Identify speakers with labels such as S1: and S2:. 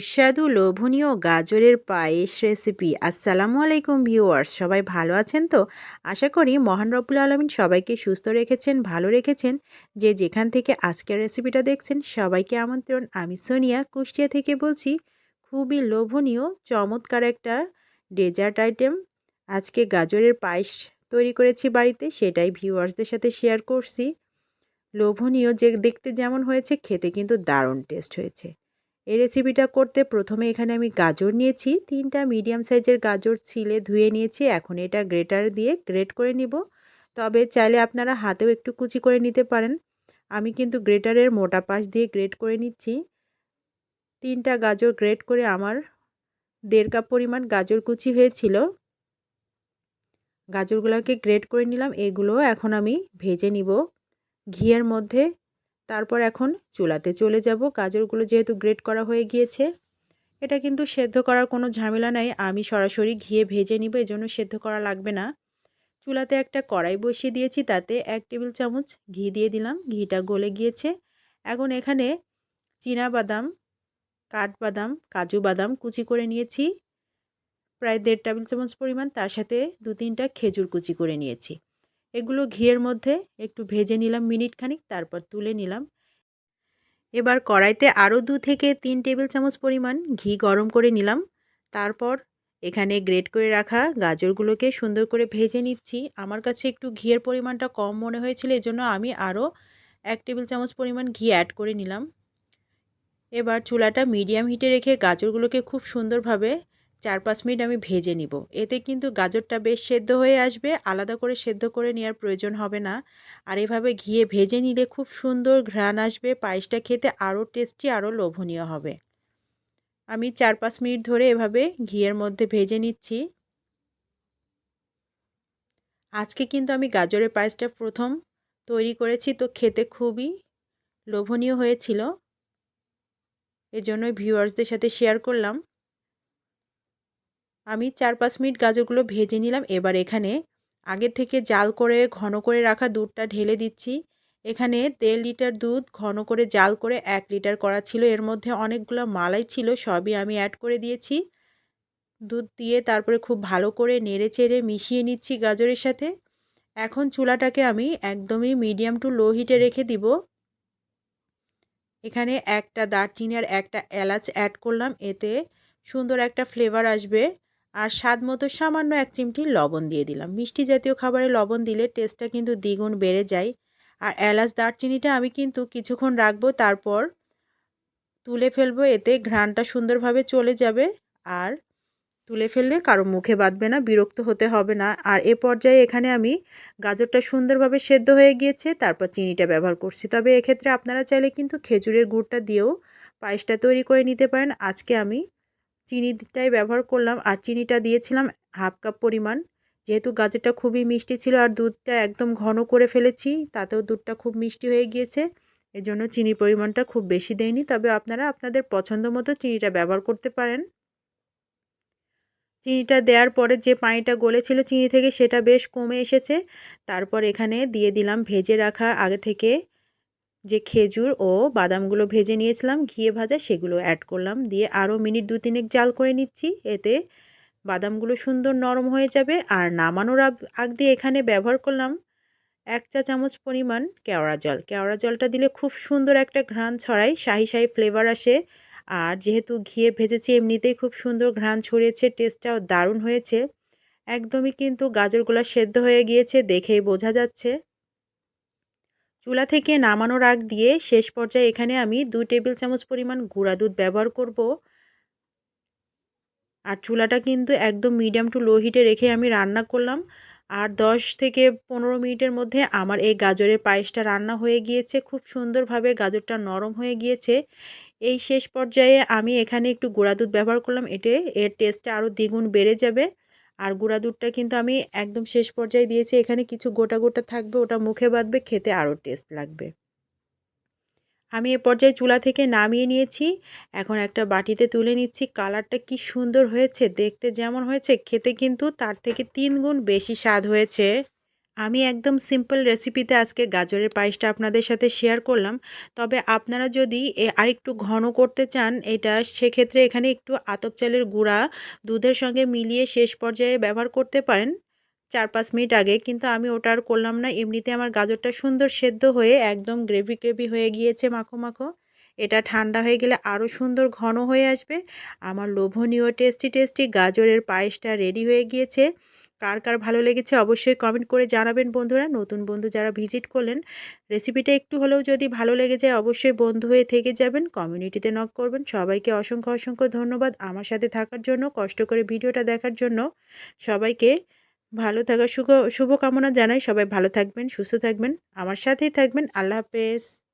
S1: সুস্বাদু, লোভনীয় গাজরের পায়েস রেসিপি আসসালামু আলাইকুম ভিউয়ার্স সবাই ভালো আছেন তো? আশা করি মহান রব্বুল আলমিন সবাইকে সুস্থ রেখেছেন, ভালো রেখেছেন। যে যেখান থেকে আজকের রেসিপিটা দেখছেন, সবাইকে আমন্ত্রণ। আমি সোনিয়া, কুষ্টিয়া থেকে বলছি, খুবই লোভনীয়, চমৎকার একটা ডেজার্ট আইটেম আজকে গাজরের পায়েস তৈরি করেছি বাড়িতে, সেটাই ভিউয়ার্সদের সাথে শেয়ার করছি। লোভনীয় যে দেখতে যেমন হয়েছে, খেতে কিন্তু দারুণ টেস্ট হয়েছে। এই রেসিপিটা করতে প্রথমে এখানে আমি গাজর নিয়েছি। তিনটা মিডিয়াম সাইজের গাজর ছিলে ধুয়ে নিয়েছি। এখন এটা গ্রেটার দিয়ে গ্রেট করে নিব। তবে চাইলে আপনারা হাতেও একটু কুচি করে নিতে পারেন। আমি কিন্তু গ্রেটারের মোটা পাশ দিয়ে গ্রেট করে নিচ্ছি। তিনটা গাজর গ্রেট করে আমার দেড় কাপ পরিমাণ গাজর কুচি হয়েছিল। গাজরগুলোকে গ্রেট করে নিলাম। এগুলো এখন আমি ভেজে নিব। ঘিয়ের মধ্যে তারপর এখন চুলাতে চলে যাব। গাজরগুলো যেহেতু গ্রেট করা হয়ে গিয়েছে, এটা কিন্তু সেদ্ধ করার কোনো ঝামেলা নাই। আমি সরাসরি ঘিয়ে ভেজে নিব, এজন্য সেদ্ধ করা লাগবে না। চুলাতে একটা কড়াই বসিয়ে দিয়েছি, তাতে এক টেবিল চামচ ঘি দিয়ে দিলাম। ঘিটা গলে গিয়েছে। এখন এখানে বাদাম কাঠবাদাম, কাজু বাদাম কুচি করে নিয়েছি। প্রায় দেড় টেবিল চামচ পরিমাণ, তার সাথে দু তিনটা খেজুর কুচি করে নিয়েছি। এগুলো ঘিয়ের মধ্যে একটু ভেজে নিলাম মিনিট খানিক তারপর তুলে নিলাম। এবার কড়াইতে আরও দু থেকে তিন টেবিল চামচ পরিমাণ ঘি গরম করে নিলাম। তারপর এখানে গ্রেট করে রাখা গাজরগুলোকে সুন্দর করে ভেজে নিচ্ছি। আমার কাছে একটু ঘিয়ের পরিমাণটা কম মনে হয়েছিল, এজন্য আমি আরও এক টেবিল চামচ পরিমাণ ঘি অ্যাড করে নিলাম। এবার চুলাটা মিডিয়াম হিটে রেখে গাজরগুলোকে খুব সুন্দরভাবে চার পাঁচ মিনিট আমি ভেজে নিব। এতে কিন্তু গাজরটা বেশ সেদ্ধ হয়ে আসবে, আলাদা করে সেদ্ধ করে নেওয়ার প্রয়োজন হবে না। আর এভাবে ঘিয়ে ভেজে নিলে খুব সুন্দর ঘ্রাণ আসবে, পায়েসটা খেতে আরও টেস্টি, আরও লোভনীয় হবে। আমি চার পাঁচ মিনিট ধরে এভাবে ঘিয়ের মধ্যে ভেজে নিচ্ছি। আজকে কিন্তু আমি গাজরের পায়েসটা প্রথম তৈরি করেছি, তো খেতে খুবই লোভনীয় হয়েছিল। এজন্যই ভিউয়ার্সদের সাথে শেয়ার করলাম। আমি চার পাঁচ মিনিট গাজরগুলো ভেজে নিলাম। এবার এখানে আগে থেকে জাল করে, ঘন করে রাখা দুধটা ঢেলে দিচ্ছি। এখানে দেড় লিটার দুধ ঘন করে জাল করে এক লিটার করা ছিল। এর মধ্যে অনেকগুলো মালাই ছিল, সবই আমি অ্যাড করে দিয়েছি। দুধ দিয়ে তারপরে খুব ভালো করে নেড়ে চেড়ে মিশিয়ে নিচ্ছি গাজরের সাথে। এখন চুলাটাকে আমি একদমই মিডিয়াম টু লো হিটে রেখে দিব। এখানে একটা দারচিনি আর একটা এলাচ অ্যাড করলাম। এতে সুন্দর একটা ফ্লেভার আসবে। আর স্বাদ মতো সামান্য এক চিমটি লবণ দিয়ে দিলাম। মিষ্টি জাতীয় খাবারে লবণ দিলে টেস্টটা কিন্তু দ্বিগুণ বেড়ে যায়। আর এলাচ দারচিনিটা আমি কিন্তু কিছুক্ষণ রাখব, তারপর তুলে ফেলব, এতে ঘ্রাণটা সুন্দরভাবে চলে যাবে। আর তুলে ফেললে কারও মুখে বাঁধবে না, বিরক্ত হতে হবে না। আর এ পর্যায়ে এখানে আমি গাজরটা সুন্দরভাবে সেদ্ধ হয়ে গিয়েছে, তারপর চিনিটা ব্যবহার করছি। তবে এক্ষেত্রে আপনারা চাইলে কিন্তু খেজুরের গুড়টা দিয়েও পায়েসটা তৈরি করে নিতে পারেন। আজকে আমি চিনিটাই ব্যবহার করলাম আর চিনিটা দিয়েছিলাম হাফ কাপ পরিমাণ। যেহেতু গাজরটা খুবই মিষ্টি ছিল আর দুধটা একদম ঘন করে ফেলেছি, তাতেও দুধটা খুব মিষ্টি হয়ে গিয়েছে। এজন্য চিনির পরিমাণটা খুব বেশি দেয়নি তবে আপনারা আপনাদের পছন্দ মতো চিনিটা ব্যবহার করতে পারেন। চিনিটা দেওয়ার পরে যে পানিটা গলেছিল চিনি থেকে সেটা বেশ কমে এসেছে। তারপর এখানে দিয়ে দিলাম ভেজে রাখা আগে থেকে যে খেজুর ও বাদামগুলো ভেজে নিয়েছিলাম, ঘিয়ে ভাজা, সেগুলো অ্যাড করলাম। দিয়ে আরও মিনিট দু তিনেক জাল করে নিচ্ছি, এতে বাদামগুলো সুন্দর নরম হয়ে যাবে। আর নামানোর আগ দিয়ে এখানে ব্যবহার করলাম এক চা চামচ পরিমাণ কেওড়া জল। কেওড়া জলটা দিলে খুব সুন্দর একটা ঘ্রাণ ছড়ায়, শাহি শাহি ফ্লেভার আসে। আর যেহেতু ঘিয়ে ভেজেছি, এমনিতেই খুব সুন্দর ঘ্রাণ ছড়িয়েছে টেস্টটাও দারুণ হয়েছে। একদমই কিন্তু গাজরগুলো সেদ্ধ হয়ে গিয়েছে, দেখেই বোঝা যাচ্ছে। চুলা থেকে নামানোর আগ দিয়ে শেষ পর্যায়ে এখানে আমি দু টেবিল চামচ পরিমাণ গুঁড়া দুধ ব্যবহার করব। আর চুলাটা কিন্তু একদম মিডিয়াম টু লো হিটে রেখে আমি রান্না করলাম। আর দশ থেকে পনেরো মিনিটের মধ্যে আমার এই গাজরের পায়েসটা রান্না হয়ে গিয়েছে। খুব সুন্দরভাবে গাজরটা নরম হয়ে গিয়েছে। এই শেষ পর্যায়ে আমি এখানে একটু গুঁড়া দুধ ব্যবহার করলাম। এতে এর টেস্টটা আরও দ্বিগুণ বেড়ে যাবে। আর গুঁড়া দুধটা কিন্তু আমি একদম শেষ পর্যায়ে দিয়েছি। এখানে কিছু গোটা গোটা থাকবে, ওটা মুখে বাঁধবে, খেতে আরও টেস্ট লাগবে। আমি এ পর্যায়ে চুলা থেকে নামিয়ে নিয়েছি। এখন একটা বাটিতে তুলে নিচ্ছি। কালারটা কি সুন্দর হয়েছে, দেখতে যেমন হয়েছে, খেতে কিন্তু তার থেকে তিন গুণ বেশি স্বাদ হয়েছে। আমি একদম সিম্পল রেসিপিতে আজকে গাজরের পায়েসটা আপনাদের সাথে শেয়ার করলাম। তবে আপনারা যদি আরেকটু ঘন করতে চান, এটা সেক্ষেত্রে এখানে একটু আতপ চালের গুঁড়া, দুধের সঙ্গে মিলিয়ে শেষ পর্যায়ে ব্যবহার করতে পারেন। চার পাঁচ মিনিট আগে। কিন্তু আমি ওটা আর করলাম না। এমনিতে আমার গাজরটা সুন্দর সেদ্ধ হয়ে একদম গ্রেভি গ্রেভি হয়ে গিয়েছে মাখো মাখো। এটা ঠান্ডা হয়ে গেলে আরও সুন্দর ঘন হয়ে আসবে। আমার লোভনীয় টেস্টি টেস্টি গাজরের পায়েসটা রেডি হয়ে গিয়েছে। কার কার ভালো লেগেছে অবশ্যই কমেন্ট করে জানাবেন বন্ধুরা। নতুন বন্ধু যারা ভিজিট করলেন রেসিপিটা একটু হলেও যদি ভালো লেগে যায় অবশ্যই বন্ধু হয়ে থেকে যাবেন। কমিউনিটিতে নক করবেন। সবাইকে অসংখ্য অসংখ্য ধন্যবাদ আমার সাথে থাকার জন্য, কষ্ট করে ভিডিওটা দেখার জন্য। সবাইকে ভালো থাকার শুভ, শুভকামনা জানাই। সবাই ভালো থাকবেন, সুস্থ থাকবেন। আমার সাথেই থাকবেন। আল্লাহ হাফেজ।